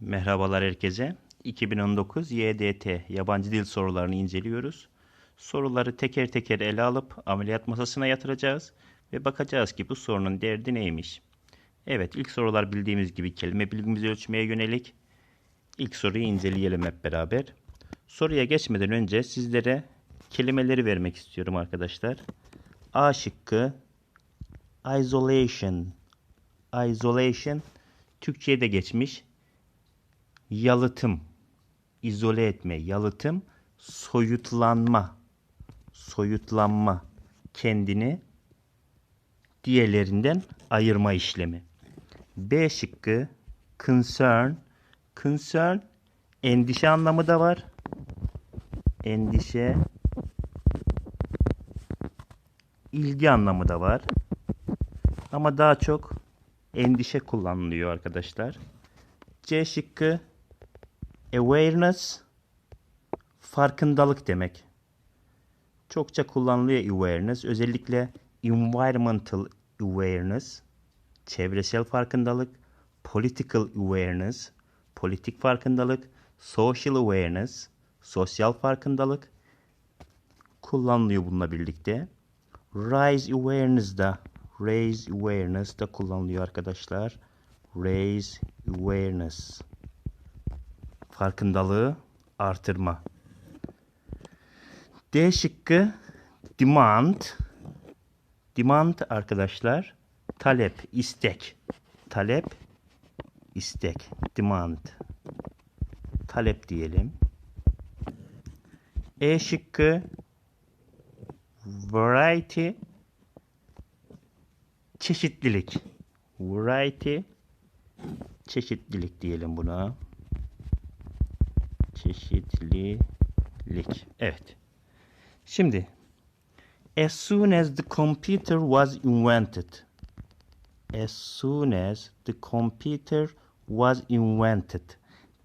Merhabalar herkese. 2019 YDT yabancı dil sorularını inceliyoruz. Soruları teker teker ele alıp ameliyat masasına yatıracağız ve bakacağız ki bu sorunun derdi neymiş. Evet ilk sorular bildiğimiz gibi kelime bilgimizi ölçmeye yönelik. İlk soruyu inceleyelim hep beraber. Soruya geçmeden önce sizlere kelimeleri vermek istiyorum arkadaşlar. A şıkkı isolation isolation Türkçe'ye de geçmiş. Yalıtım, izole etme, yalıtım, soyutlanma, soyutlanma, kendini diğerlerinden ayırma işlemi. B şıkkı concern, concern endişe anlamı da var. Endişe, ilgi anlamı da var. Ama daha çok endişe kullanılıyor arkadaşlar. C şıkkı awareness farkındalık demek. Çokça kullanılıyor awareness. Özellikle environmental awareness çevresel farkındalık, political awareness politik farkındalık, social awareness sosyal farkındalık kullanılıyor bununla birlikte. Raise awareness da raise awareness da kullanılıyor arkadaşlar. Raise awareness. Farkındalığı artırma. D şıkkı demand. Demand arkadaşlar talep, istek. Talep, istek. Demand. Talep diyelim. E şıkkı variety çeşitlilik. Variety çeşitlilik diyelim buna. Çeşitlilik. Evet. Şimdi as soon as the computer was invented. As soon as the computer was invented.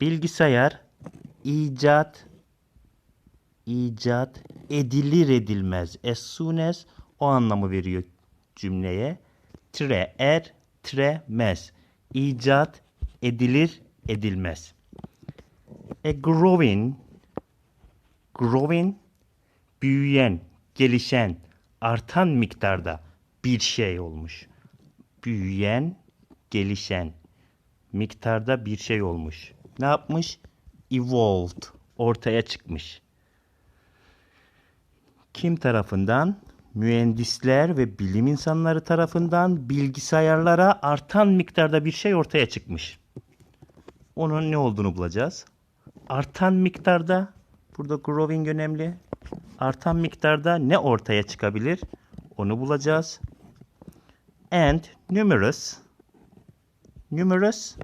Bilgisayar icat icat edilir edilmez. As soon as o anlamı veriyor cümleye. Tre er tremez. İcat edilir edilmez a growing growing büyüyen gelişen artan miktarda bir şey olmuş. Büyüyen gelişen miktarda bir şey olmuş. Ne yapmış? Evolved ortaya çıkmış. Kim tarafından? Mühendisler ve bilim insanları tarafından bilgisayarlara artan miktarda bir şey ortaya çıkmış. Onun ne olduğunu bulacağız. Artan miktarda burada growing önemli. Artan miktarda ne ortaya çıkabilir? Onu bulacağız. And numerous numerous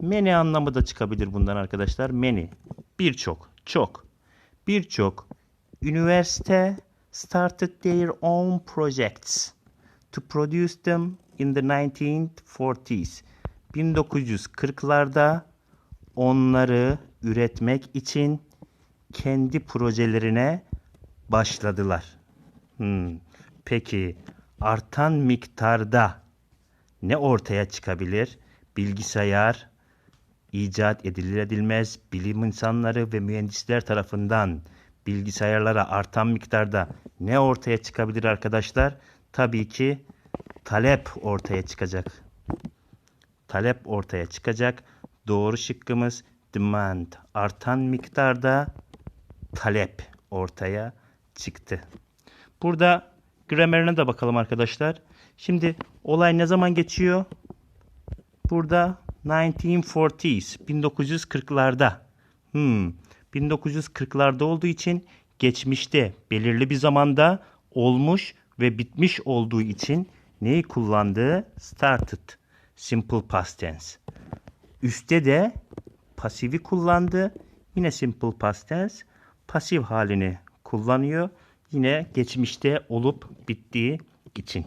many anlamı da çıkabilir bundan arkadaşlar. Many birçok, çok. Birçok üniversite started their own projects to produce them in the 1940s. 1940'larda onları üretmek için kendi projelerine başladılar. Hmm. Peki artan miktarda ne ortaya çıkabilir? Bilgisayar icat edilir edilmez bilim insanları ve mühendisler tarafından bilgisayarlara artan miktarda ne ortaya çıkabilir arkadaşlar? Tabii ki talep ortaya çıkacak. Talep ortaya çıkacak. Doğru şıkkımız demand. Artan miktarda talep ortaya çıktı. Burada gramerine de bakalım arkadaşlar. Şimdi olay ne zaman geçiyor? Burada 1940s, 1940'larda. Hmm, 1940'larda olduğu için geçmişte belirli bir zamanda olmuş ve bitmiş olduğu için neyi kullandığı started simple past tense. Üste de pasifi kullandı. Yine simple past tense pasif halini kullanıyor. Yine geçmişte olup bittiği için.